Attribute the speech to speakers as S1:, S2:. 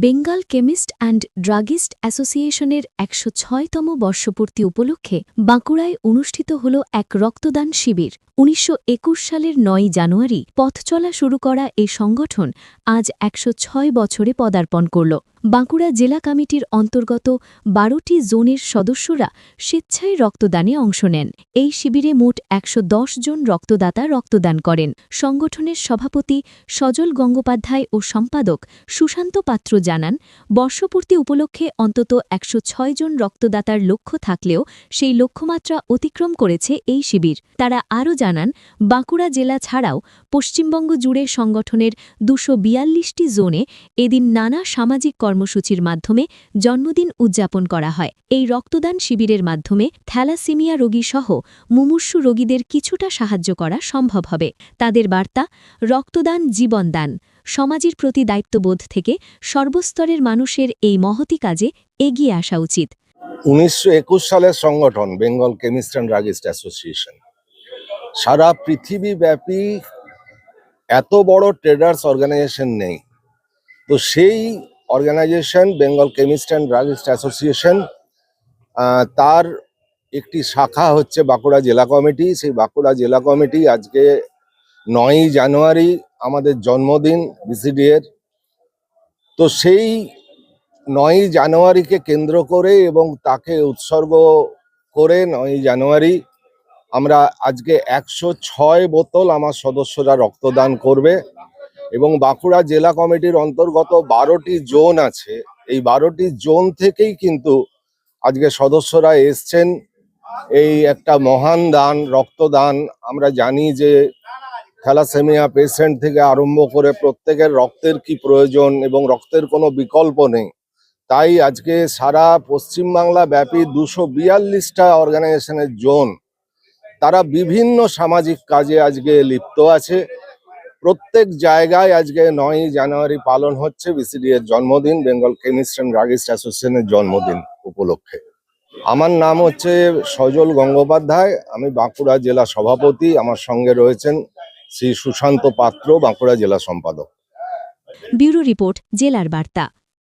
S1: Bengal chemist and druggist অ্যাসোসিয়েশনের একশো ছয়তম বর্ষপূর্তি উপলক্ষে বাঁকুড়ায় অনুষ্ঠিত হল এক রক্তদান শিবির। উনিশশো একুশ সালের নয় জানুয়ারি পথ চলা শুরু করা এই সংগঠন আজ একশো ছয় বছরে পদার্পণ করল। বাঁকুড়া জেলা কমিটির অন্তর্গত বারোটি জোনের সদস্যরা স্বেচ্ছায় রক্তদানে অংশ নেন। এই শিবিরে মোট একশো দশ জন রক্তদাতা রক্তদান করেন। সংগঠনের সভাপতি সজল গঙ্গোপাধ্যায় ও সম্পাদক সুশান্ত পাত্র জানান, বর্ষপূর্তি উপলক্ষে অন্তত একশো ছয় জন রক্তদাতার লক্ষ্য থাকলেও সেই লক্ষ্যমাত্রা অতিক্রম করেছে এই শিবির। তারা আরও জানান, বাঁকুড়া জেলা ছাড়াও পশ্চিমবঙ্গ জুড়ে সংগঠনের দুশো জোনে এদিন নানা সামাজিক কর্মসূচির মাধ্যমে জন্মদিন উদযাপন করা হয়। এই রক্তদান শিবিরের মাধ্যমে থ্যালাসিমিয়া রোগীসহ মুমূর্ষু রোগীদের কিছুটা সাহায্য করা সম্ভব হবে। তাদের বার্তা, রক্তদান জীবনদান সমাজের প্রতি দায়িত্ববোধ থেকে সর্বস্তরের মানুষের এই মহতি কাজে এগিয়ে আসা উচিত।
S2: উনিশশো একুশ সালের সংগঠন Bengal chemist and druggist association সারা পৃথিবীব্যাপী এত বড় ট্রেডার্স অর্গানাইজেশন নেই। তো সেই organisation Bengal chemist and druggist association তার একটি শাখা হচ্ছে বাঁকুড়া জেলা কমিটি। সেই বাঁকুড়া জেলা কমিটি আজকে নয়ই জানুয়ারি আমাদের জন্মদিন বিসিডি এর। তো সেই নয়ই জানুয়ারিকে কেন্দ্র করে এবং তাকে উৎসর্গ করে নয়ই জানুয়ারি আমরা আজকে একশো ছয় বোতল আমার সদস্যরা রক্তদান করবে। এবং বাঁকুড়া জেলা কমিটির অন্তর্গত বারোটি জোন আছে। এই বারোটি জোন থেকেই কিন্তু আজকে সদস্যরা এসছেন। এই একটা মহান দান, রক্তদান। আমরা জানি যে থ্যালাসেমিয়া পেশেন্ট থেকে আরম্ভ করে প্রত্যেকের রক্তের কি প্রয়োজন এবং রক্তের কোনো বিকল্প নেই। তাই আজকে সারা পশ্চিমবাংলা ব্যাপী দুশো বিয়াল্লিশটা অর্গানাইজেশনের জোন, তারা বিভিন্ন সামাজিক কাজে আজকে লিপ্ত আছে। প্রত্যেক জায়গায় আজকে নয় জানুয়ারি পালন হচ্ছে বিসিডি এর জন্মদিন বেঙ্গল কেমিস্ট অ্যান্ড ড্রাগিস্ট অ্যাসোসিয়েশনের জন্মদিন উপলক্ষে। আমার নাম হচ্ছে সজল গঙ্গোপাধ্যায়, আমি বাঁকুড়া জেলা সভাপতি, আমার সঙ্গে রয়েছেন শ্রী সুশান্ত পাত্র, বাঁকুড়া জেলা সম্পাদক।
S1: ব্যুরো রিপোর্ট, জেলার বার্তা।